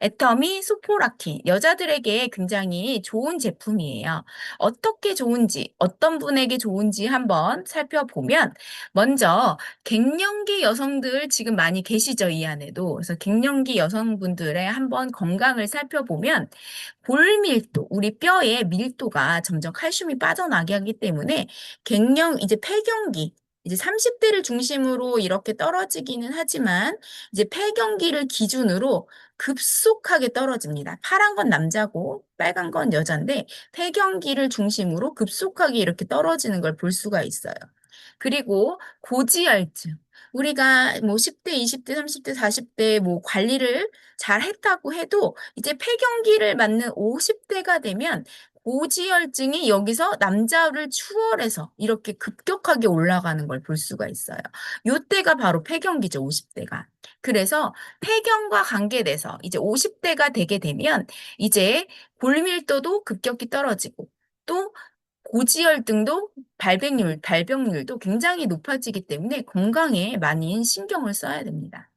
애터미 소포라킨 여자들에게 굉장히 좋은 제품이에요. 어떻게 좋은지, 어떤 분에게 좋은지 한번 살펴보면 먼저 갱년기 여성들 지금 많이 계시죠, 이 안에도. 그래서 갱년기 여성분들의 한번 건강을 살펴보면 골밀도, 우리 뼈의 밀도가 점점 칼슘이 빠져나게 하기 때문에 갱년 이제 폐경기 이제 30대를 중심으로 이렇게 떨어지기는 하지만 이제 폐경기를 기준으로 급속하게 떨어집니다. 파란 건 남자고 빨간 건 여잔데 폐경기를 중심으로 급속하게 이렇게 떨어지는 걸 볼 수가 있어요. 그리고 고지혈증. 우리가 뭐 10대, 20대, 30대, 40대 뭐 관리를 잘 했다고 해도 이제 폐경기를 맞는 50대가 되면 고지혈증이 여기서 남자를 추월해서 이렇게 급격하게 올라가는 걸 볼 수가 있어요. 요때가 바로 폐경기죠, 50대가. 그래서 폐경과 관계돼서 이제 50대가 되게 되면 이제 골밀도도 급격히 떨어지고 또 고지혈증도 발병률, 발병률도 굉장히 높아지기 때문에 건강에 많이 신경을 써야 됩니다.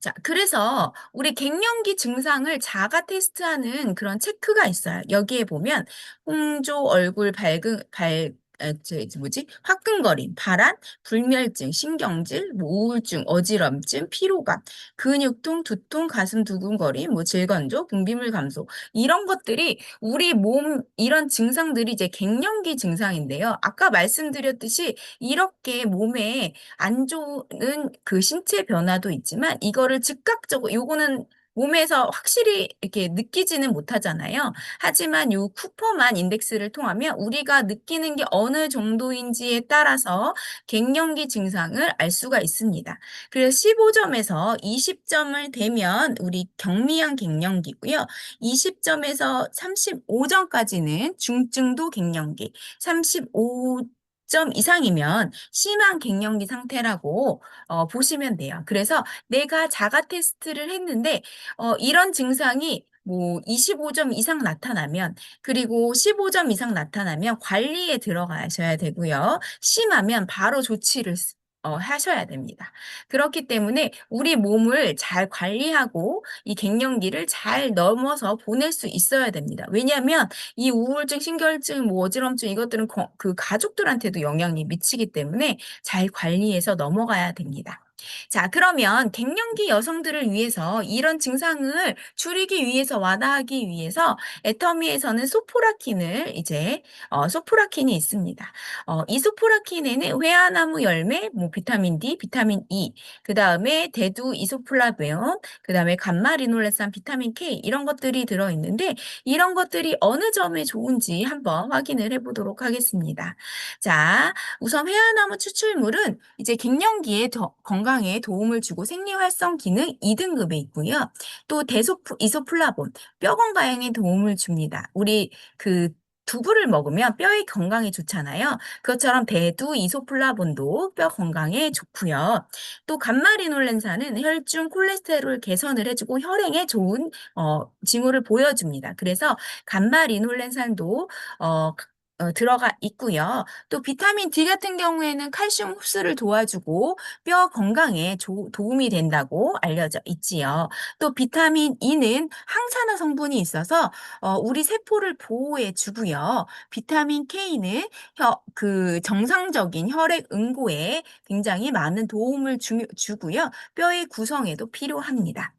자, 그래서 우리 갱년기 증상을 자가 테스트하는 그런 체크가 있어요. 여기에 보면 홍조, 얼굴 밝은, 발, 에, 저, 저 뭐지? 화끈거림, 발한, 불멸증, 신경질, 뭐 우울증, 어지럼증, 피로감, 근육통, 두통, 가슴 두근거림, 뭐 질건조, 분비물 감소 이런 것들이 우리 몸 이런 증상들이 이제 갱년기 증상인데요. 아까 말씀드렸듯이 이렇게 몸에 안 좋은 그 신체 변화도 있지만 이거를 즉각적으로 요거는 몸에서 확실히 이렇게 느끼지는 못하잖아요. 하지만 요 쿠퍼만 인덱스를 통하면 우리가 느끼는 게 어느 정도인지에 따라서 갱년기 증상을 알 수가 있습니다. 그래서 15점에서 20점을 되면 우리 경미한 갱년기고요. 20점에서 35점까지는 중증도 갱년기, 35 점 이상이면 심한 갱년기 상태라고 어, 보시면 돼요. 그래서 내가 자가 테스트를 했는데 어, 이런 증상이 뭐 25점 이상 나타나면 그리고 15점 이상 나타나면 관리에 들어가셔야 되고요. 심하면 바로 조치를 쓰- 어, 하셔야 됩니다. 그렇기 때문에 우리 몸을 잘 관리하고 이 갱년기를 잘 넘어서 보낼 수 있어야 됩니다. 왜냐하면 이 우울증, 신결증, 뭐 어지럼증 이것들은 거- 그 가족들한테도 영향이 미치기 때문에 잘 관리해서 넘어가야 됩니다. 자, 그러면 갱년기 여성들을 위해서 이런 증상을 줄이기 위해서 완화하기 위해서 애터미에서는 소포라킨을 이제 어, 소포라킨이 있습니다. 어, 이 소포라킨에는 회화나무 열매, 뭐 비타민 D, 비타민 E, 그 다음에 대두 이소플라베온, 그 다음에 감마 리놀레산, 비타민 K 이런 것들이 들어 있는데 이런 것들이 어느 점에 좋은지 한번 확인을 해보도록 하겠습니다. 자, 우선 회화나무 추출물은 이제 갱년기에 더 건강 에 도움을 주고 생리 활성 기능 2등급에 있고요. 또 대소프 이소플라본 뼈 건강에 도움을 줍니다. 우리 그 두부를 먹으면 뼈의 건강에 좋잖아요. 그것처럼 대두 이소플라본도 뼈 건강에 좋고요. 또 감마리놀렌산은 혈중 콜레스테롤 개선을 해주고 혈행에 좋은 어, 징후를 보여줍니다. 그래서 감마리놀렌산도 어, 어, 들어가 있고요. 또 비타민 D 같은 경우에는 칼슘 흡수를 도와주고 뼈 건강에 조- 도움이 된다고 알려져 있지요. 또 비타민 E는 항산화 성분이 있어서 어, 우리 세포를 보호해 주고요. 비타민 K는 혀, 그 정상적인 혈액 응고에 굉장히 많은 도움을 주, 주고요. 뼈의 구성에도 필요합니다.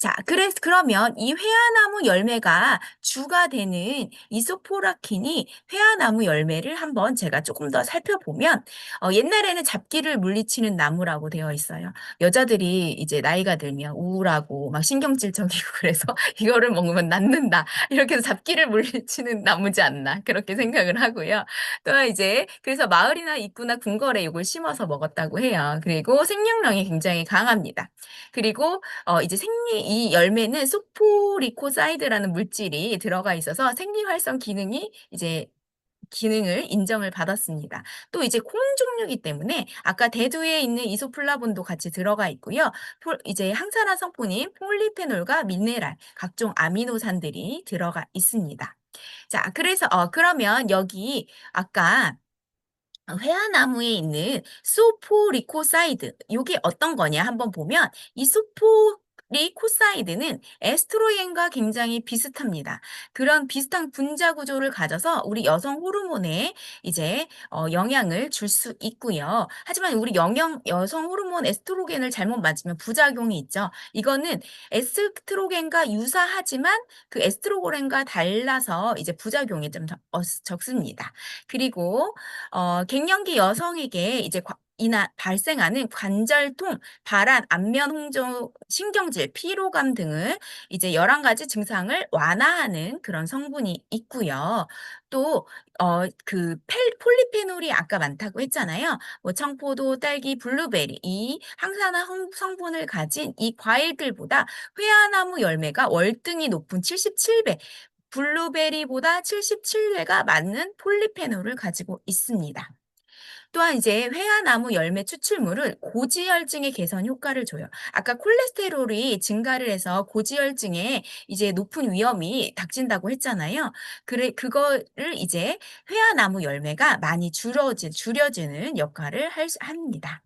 자, 그래서 그러면 이 회화나무 열매가 주가 되는 이소포라킨이 회화나무 열매를 한번 제가 조금 더 살펴보면 어, 옛날에는 잡기를 물리치는 나무라고 되어 있어요. 여자들이 이제 나이가 들면 우울하고 막 신경질적이고 그래서 이거를 먹으면 낫는다. 이렇게 해서 잡기를 물리치는 나무지 않나 그렇게 생각을 하고요. 또 이제 그래서 마을이나 입구나 궁궐에 이걸 심어서 먹었다고 해요. 그리고 생명력이 굉장히 강합니다. 그리고 어, 이제 생리 이 열매는 소포리코사이드라는 물질이 들어가 있어서 생리 활성 기능이 이제 기능을 인정을 받았습니다. 또 이제 콩 종류이기 때문에 아까 대두에 있는 이소플라본도 같이 들어가 있고요. 폴- 이제 항산화 성분인 폴리페놀과 미네랄, 각종 아미노산들이 들어가 있습니다. 자, 그래서 어 그러면 여기 아까 회화나무에 있는 소포리코사이드 요게 어떤 거냐 한번 보면 이 소포 리 코사이드는 에스트로겐과 굉장히 비슷합니다. 그런 비슷한 분자 구조를 가져서 우리 여성 호르몬에 이제 어 영향을 줄 수 있고요. 하지만 우리 영양 여성 호르몬 에스트로겐을 잘못 맞으면 부작용이 있죠. 이거는 에스트로겐과 유사하지만 그 에스트로겐과 달라서 이제 부작용이 좀더어 적습니다. 그리고 어 갱년기 여성에게 이제 과 이나 발생하는 관절통, 발한, 안면 홍조, 신경질, 피로감 등을 이제 11 가지 증상을 완화하는 그런 성분이 있고요. 또 어그펠 폴리페놀이 아까 많다고 했잖아요. 뭐 청포도, 딸기, 블루베리 이 항산화 홍 성분을 가진 이 과일들보다 회화나무 열매가 월등히 높은 77배, 블루베리보다 77배가 많은 폴리페놀을 가지고 있습니다. 또한 이제 회화나무 열매 추출물은 고지혈증의 개선 효과를 줘요. 아까 콜레스테롤이 증가를 해서 고지혈증에 이제 높은 위험이 닥친다고 했잖아요. 그래 그거를 이제 회화나무 열매가 많이 줄어지 줄여주는 역할을 할수 합니다.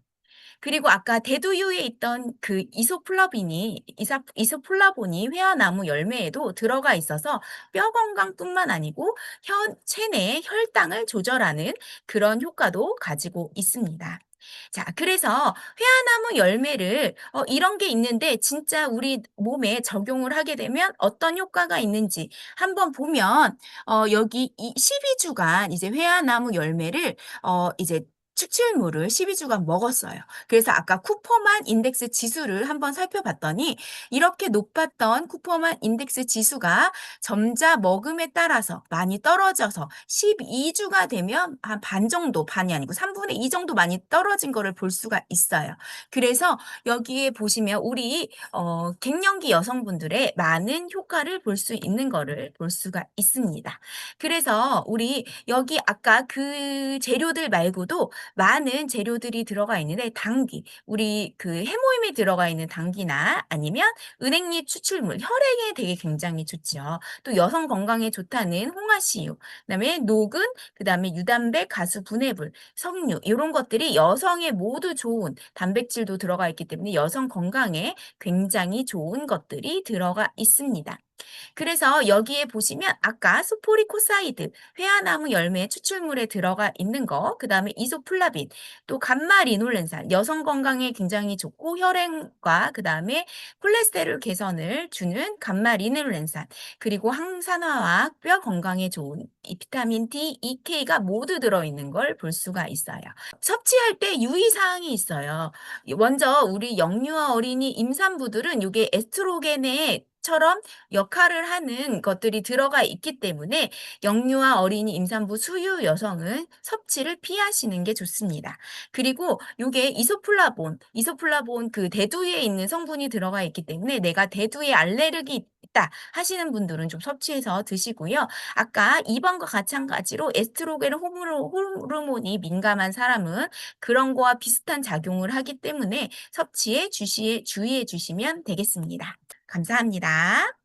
그리고 아까 대두유에 있던 그 이소플라빈이 이사 이소플라본이 회화나무 열매에도 들어가 있어서 뼈 건강뿐만 아니고 현 체내의 혈당을 조절하는 그런 효과도 가지고 있습니다. 자, 그래서 회화나무 열매를 어 이런 게 있는데 진짜 우리 몸에 적용을 하게 되면 어떤 효과가 있는지 한번 보면 어 여기 이 12 주간 이제 회화나무 열매를 어 이제 추출물을 12 주간 먹었어요. 그래서 아까 쿠퍼만 인덱스 지수를 한번 살펴봤더니 이렇게 높았던 쿠퍼만 인덱스 지수가 점자 먹음에 따라서 많이 떨어져서 12 주가 되면 한 반 정도, 반이 아니고 3분의 2 정도 많이 떨어진 거를 볼 수가 있어요. 그래서 여기에 보시면 우리 어 갱년기 여성분들의 많은 효과를 볼 수 있는 거를 볼 수가 있습니다. 그래서 우리 여기 아까 그 재료들 말고도 많은 재료들이 들어가 있는데 당귀, 우리 그 해모임에 들어가 있는 당귀나 아니면 은행잎 추출물, 혈액에 되게 굉장히 좋죠. 또 여성 건강에 좋다는 홍화씨유, 그다음에 녹은, 그다음에 유단백, 가수 분해불, 석류 이런 것들이 여성에 모두 좋은 단백질도 들어가 있기 때문에 여성 건강에 굉장히 좋은 것들이 들어가 있습니다. 그래서 여기에 보시면 아까 소포리코사이드, 회화나무 열매 추출물에 들어가 있는 거, 그 다음에 이소플라빈, 또 감마리놀렌산, 여성 건강에 굉장히 좋고 혈행과 그 다음에 콜레스테롤 개선을 주는 감마리놀렌산, 그리고 항산화와 뼈 건강에 좋은 이 비타민 D, EK가 모두 들어있는 걸 볼 수가 있어요. 섭취할 때 유의사항이 있어요. 먼저 우리 영유아 어린이 임산부들은 이게 에스트로겐에 처럼 역할을 하는 것들이 들어가 있기 때문에 영유아 어린이 임산부 수유 여성은 섭취를 피하시는 게 좋습니다. 그리고 요게 이소플라본, 이소플라본 그 대두에 있는 성분이 들어가 있기 때문에 내가 대두에 알레르기 있다 하시는 분들은 좀 섭취해서 드시고요. 아까 2번과 마찬가지로 에스트로겐 호르몬 호르몬이 민감한 사람은 그런 거와 비슷한 작용을 하기 때문에 섭취에 주시해 주의해 주시면 되겠습니다. 감사합니다.